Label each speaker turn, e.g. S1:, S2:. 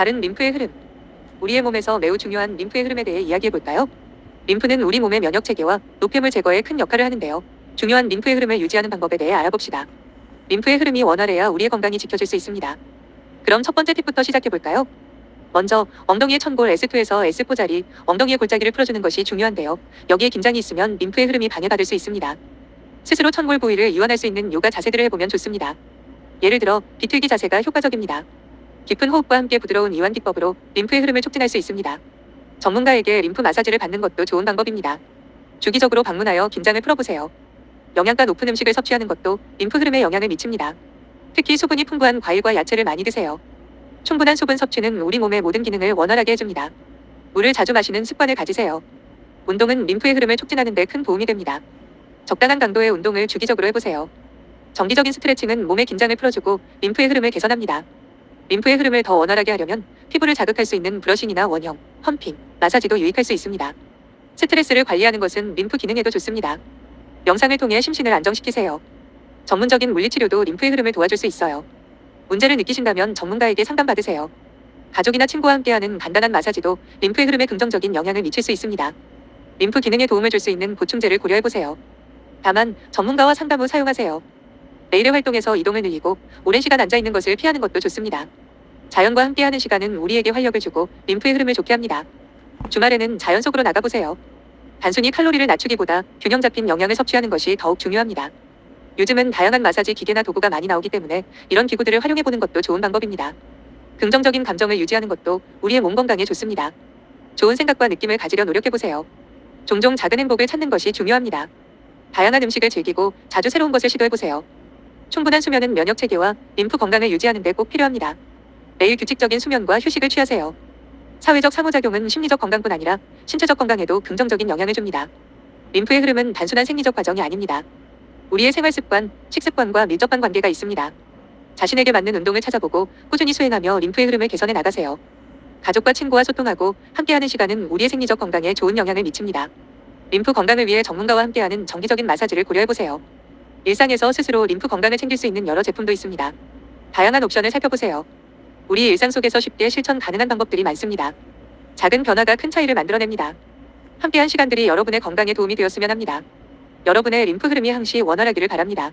S1: 바른 림프의 흐름. 우리의 몸에서 매우 중요한 림프의 흐름에 대해 이야기해 볼까요? 림프는 우리 몸의 면역 체계와 노폐물 제거에 큰 역할을 하는데요. 중요한 림프의 흐름을 유지하는 방법에 대해 알아봅시다. 림프의 흐름이 원활해야 우리의 건강이 지켜질 수 있습니다. 그럼 첫 번째 팁부터 시작해 볼까요? 먼저 엉덩이의 천골 S2에서 S4 자리, 엉덩이의 골짜기를 풀어주는 것이 중요한데요. 여기에 긴장이 있으면 림프의 흐름이 방해받을 수 있습니다. 스스로 천골 부위를 이완할 수 있는 요가 자세들을 해보면 좋습니다. 예를 들어 비틀기 자세가 효과적입니다. 깊은 호흡과 함께 부드러운 이완 기법으로 림프의 흐름을 촉진할 수 있습니다. 전문가에게 림프 마사지를 받는 것도 좋은 방법입니다. 주기적으로 방문하여 긴장을 풀어보세요. 영양가 높은 음식을 섭취하는 것도 림프 흐름에 영향을 미칩니다. 특히 수분이 풍부한 과일과 야채를 많이 드세요. 충분한 수분 섭취는 우리 몸의 모든 기능을 원활하게 해줍니다. 물을 자주 마시는 습관을 가지세요. 운동은 림프의 흐름을 촉진하는 데 큰 도움이 됩니다. 적당한 강도의 운동을 주기적으로 해보세요. 정기적인 스트레칭은 몸의 긴장을 풀어주고 림프의 흐름을 개선합니다. 림프의 흐름을 더 원활하게 하려면 피부를 자극할 수 있는 브러싱이나 원형, 펌핑, 마사지도 유익할 수 있습니다. 스트레스를 관리하는 것은 림프 기능에도 좋습니다. 명상을 통해 심신을 안정시키세요. 전문적인 물리치료도 림프의 흐름을 도와줄 수 있어요. 문제를 느끼신다면 전문가에게 상담받으세요. 가족이나 친구와 함께하는 간단한 마사지도 림프의 흐름에 긍정적인 영향을 미칠 수 있습니다. 림프 기능에 도움을 줄 수 있는 보충제를 고려해보세요. 다만 전문가와 상담 후 사용하세요. 매일의 활동에서 이동을 늘리고 오랜 시간 앉아 있는 것을 피하는 것도 좋습니다. 자연과 함께하는 시간은 우리에게 활력을 주고 림프의 흐름을 좋게 합니다. 주말에는 자연 속으로 나가보세요. 단순히 칼로리를 낮추기보다 균형 잡힌 영양을 섭취하는 것이 더욱 중요합니다. 요즘은 다양한 마사지 기계나 도구가 많이 나오기 때문에 이런 기구들을 활용해 보는 것도 좋은 방법입니다. 긍정적인 감정을 유지하는 것도 우리의 몸 건강에 좋습니다. 좋은 생각과 느낌을 가지려 노력해 보세요. 종종 작은 행복을 찾는 것이 중요합니다. 다양한 음식을 즐기고 자주 새로운 것을 시도해 보세요. 충분한 수면은 면역 체계와 림프 건강을 유지하는 데 꼭 필요합니다. 매일 규칙적인 수면과 휴식을 취하세요. 사회적 상호작용은 심리적 건강뿐 아니라 신체적 건강에도 긍정적인 영향을 줍니다. 림프의 흐름은 단순한 생리적 과정이 아닙니다. 우리의 생활 습관, 식습관과 밀접한 관계가 있습니다. 자신에게 맞는 운동을 찾아보고 꾸준히 수행하며 림프의 흐름을 개선해 나가세요. 가족과 친구와 소통하고 함께하는 시간은 우리의 생리적 건강에 좋은 영향을 미칩니다. 림프 건강을 위해 전문가와 함께하는 정기적인 마사지를 고려해보세요. 일상에서 스스로 림프 건강을 챙길 수 있는 여러 제품도 있습니다. 다양한 옵션을 살펴보세요. 우리 일상 속에서 쉽게 실천 가능한 방법들이 많습니다. 작은 변화가 큰 차이를 만들어냅니다. 함께한 시간들이 여러분의 건강에 도움이 되었으면 합니다. 여러분의 림프 흐름이 항시 원활하기를 바랍니다.